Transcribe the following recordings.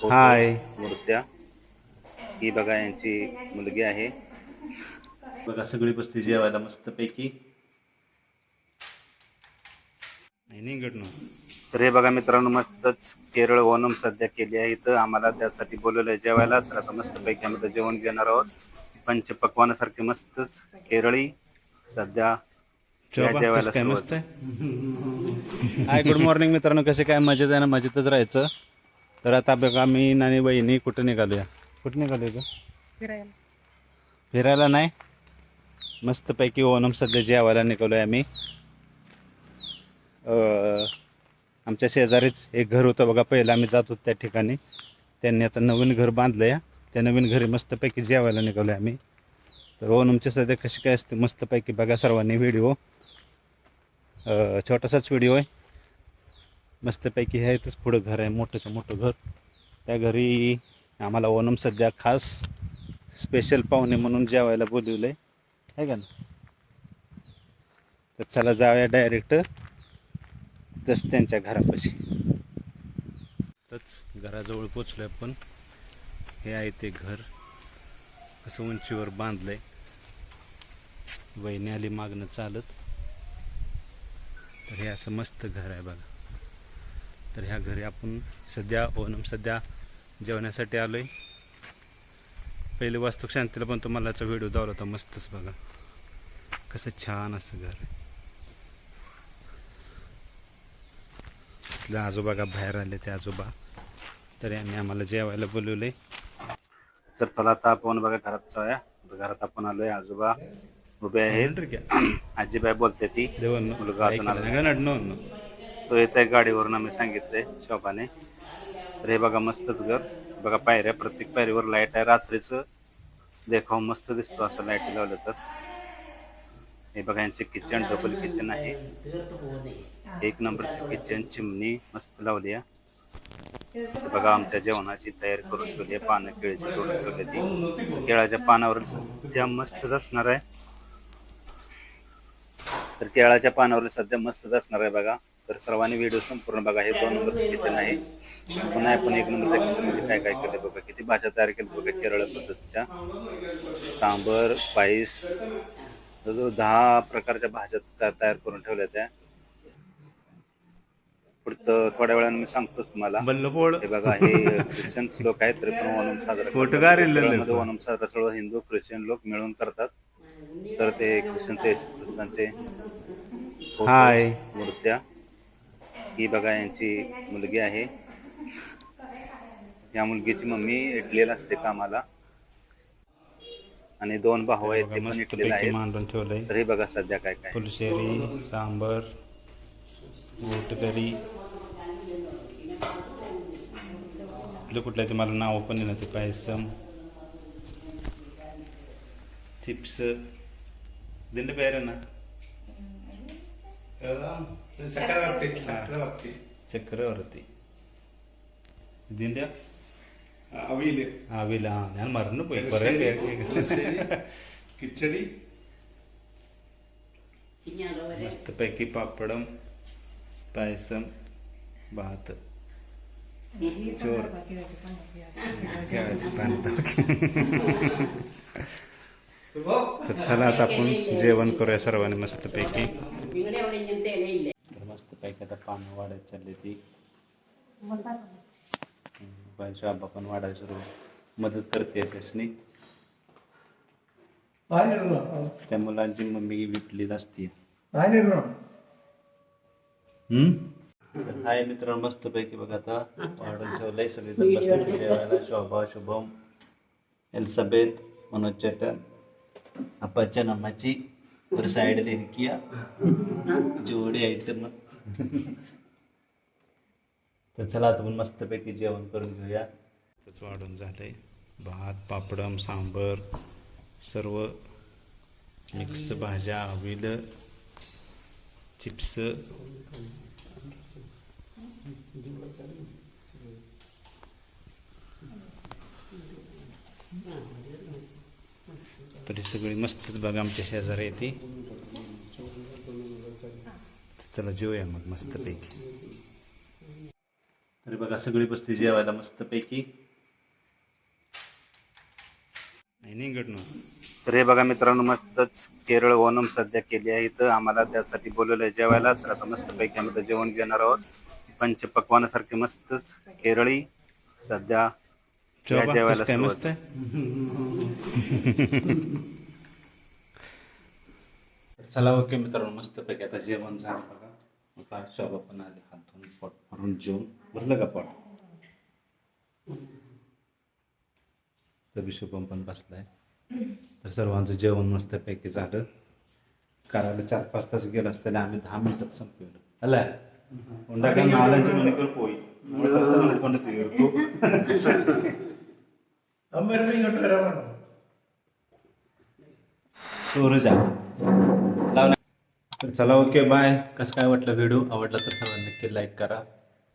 Photo, हाय. मूर्त्या. ही बघा यांची मुलगी आहे. बघा सगळी बसली जेवायला मस्तपैकी. तर हे बघा मित्रांनो मस्तच केरळ ओणम सध्या केली आहे इथं. आम्हाला त्यासाठी बोलवलं आहे जेवायला. तर आता मस्तपैकी आम्ही इथं जेवण घेणार आहोत. पंचपक्वानासारखे मस्तच केरळी सध्या जेवायला सुरुवात. मस्त आहे? हाय गुड मॉर्निंग मित्रांनो. कसे काय? मजेत आहे ना? मजेतच राहायचं. तर आता बघा मी नानी बहिणी कुठं निघालूया? कुठं निघालोय का फिरायला. फिरायला नाही? मस्तपैकी ओणम सध्या जेवायला निघालोय आम्ही. अं, आमच्या शेजारीच एक घर होतं बघा पहिलं आम्ही जात होतो त्या ठिकाणी. त्यांनी आता नवीन घर बांधलं या त्या नवीन घरी मस्तपैकी जेवायला निघालोय आम्ही. तर ओणमचे सध्या कशी काय असते मस्तपैकी बघा सर्वांनी व्हिडिओ. छोटासाच व्हिडिओ आहे. मस्तपैकी हे इथंच पुढं घर आहे मोठंचं मोठं घर. त्या घरी आम्हाला ओनम सध्या खास स्पेशल पाहुणे म्हणून जेवायला बोलवलं आहे का ना? तर चला जाऊया डायरेक्ट तस त्यांच्या घरापाशी. तच घराजवळ पोचलो आपण. हे आहे ते घर. कसं उंचीवर बांधलंय. वहिनी आली मागणं चालत. तर हे असं मस्त घर आहे बघा. तर ह्या घरी आपण सध्या ओणम सध्या जेवण्यासाठी आलोय. पहिले वास्तुक शांतीला पण तुम्हाला व्हिडिओ दावला होता मस्तच बघा. कसं छान असं घर आहे. आजोबा का बाहेर आले ते आजोबा. तर यांनी आम्हाला जेवायला बोलवले तर चला आता आपण बघा घरात जाऊया. घरात आपण आलोय आजोबा उभे आहेत. आजीबाई बोलते ती. मुलगा अजून आला नाही. तो येत आहे गाडीवरून आम्ही सांगितलंय शॉपाने तर हे बघा मस्तच घर. बघा पायऱ्या प्रत्येक पायरीवर लाइट आहे. रात्रीचं देखाव मस्त दिसतो असं लाइट लावलं तर. हे बघा यांचे किचन डबल किचन आहे. एक नंबरचे किचन चिमणी मस्त लावली आहे. बघा आमच्या जेवणाची तयारी करून ठेवली आहे. पानं केळीची तोडून ठेवली ती केळाच्या पानावर सध्या मस्तच असणार आहे. तर केळाच्या पानावर सध्या मस्तच असणार आहे बघा. तर सर्वांनी व्हिडिओ संपूर्ण बघा. हे दोन नंबर किचन आहे. पुन्हा आपण एक नंबरच्या किचनमध्ये काय काय केलं बघा. किती भाज्या तयार केल्या बघा. केरळ पद्धतीच्या. सांबर पायस. जवळजवळ दहा प्रकारच्या भाज्या त्या तयार करून ठेवल्या त्या. पुढचं थोड्या वेळाने मी सांगतोच तुम्हाला. हे बघा हे ख्रिश्चन लोक आहेत तरी पण ओणम साजरा ओणम साजरा सर्व हिंदू ख्रिश्चन लोक मिळून करतात. तर ते ख्रिश्चन ते येशू ख्रिस्तांचे. मूर्त्या. ही बघा यांची मुलगी आहे. या मुलगीची मम्मी इटलीला असते कामाला. आणि दोन भाऊ आहेत ते पण इटलीला आहेत. मांडून ठेवलंय. तर हे बघा सध्या काय काय. फुलशेरी सांबर गोटकरी कुठले कुठले ते? मला नावं पण नाही ते पायसम. चिप्स. दिंड पेर ना ചക്രവർത്തി. ചക്രവർത്തി. ചക്രവർത്തി. ഇതിന്റെ അവിയിൽ. അവിയില. ആ ഞാൻ മറന്നുപോയി. കുറെ കിച്ചടി. മസ്തപ്പയ്ക്ക് പപ്പടം പായസം ഭാത്ത് ചോറ്. चला आता आपण जेवण करूया सर्वांनी मस्तपैकी मस्त पैकी आता पानं वाढत चालली ती बायच्या आबा पण वाढायला सुरू मदत करते त्यासनी त्या मुलांची मम्मी विटलीच असते हाय मित्र मस्त पैकी बघा आता वाढून ठेवलंय सगळेजण बसले जेवायला शोभा शुभम एलिझाबेथ मनोज चटन अप्पाच्या नम्माची ഒരു സൈഡ് തിരിക്കുക जोडी मग तर चला आता आपण मस्तपैकी जेवण करून घेऊया त्याच वाढून झालंय भात पापडम सांबर सर्व मिक्स भाज्या अविल चिप्स तरी सगळी मस्तच बघा आमच्या शेजारी येते चला जेवूया मग मस्तपैकी. अरे बघा सगळी बसली जेवायला मस्तपैकी. नाही तर हे बघा मित्रांनो मस्तच केरळ ओनम सध्या केली आहे इथं. आम्हाला त्यासाठी बोलवलं आहे जेवायला. तर आता मस्तपैकी आम्ही तर जेवण घेणार आहोत. पंचपक्वानासारखे मस्तच केरळी सध्या काय. मस्त आहे चला ओके मित्रांनो मस्तपैकी आता जेवण झालं बघा आता शोभा पण आले हात धुवून पोट भरून जेवण भरलं का पोट तर शुभम पण बसलाय तर सर्वांचं जेवण मस्तपैकी झालं करायला चार पाच तास गेलं असतं आम्ही दहा मिनिटात संपवलं अला उंडा काय नालांची म्हणे कर पोई सूरज तर चला ओके बाय कसं काय वाटलं व्हिडिओ आवडला तर सर्वांनी नक्की लाईक करा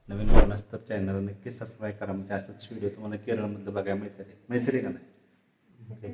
नवीन कोण असतं तर चॅनल नक्की सबस्क्राईब करा म्हणजे असंच व्हिडिओ तुम्हाला केरळमधलं बघायला मिळते माहिती आहे का नाही ओके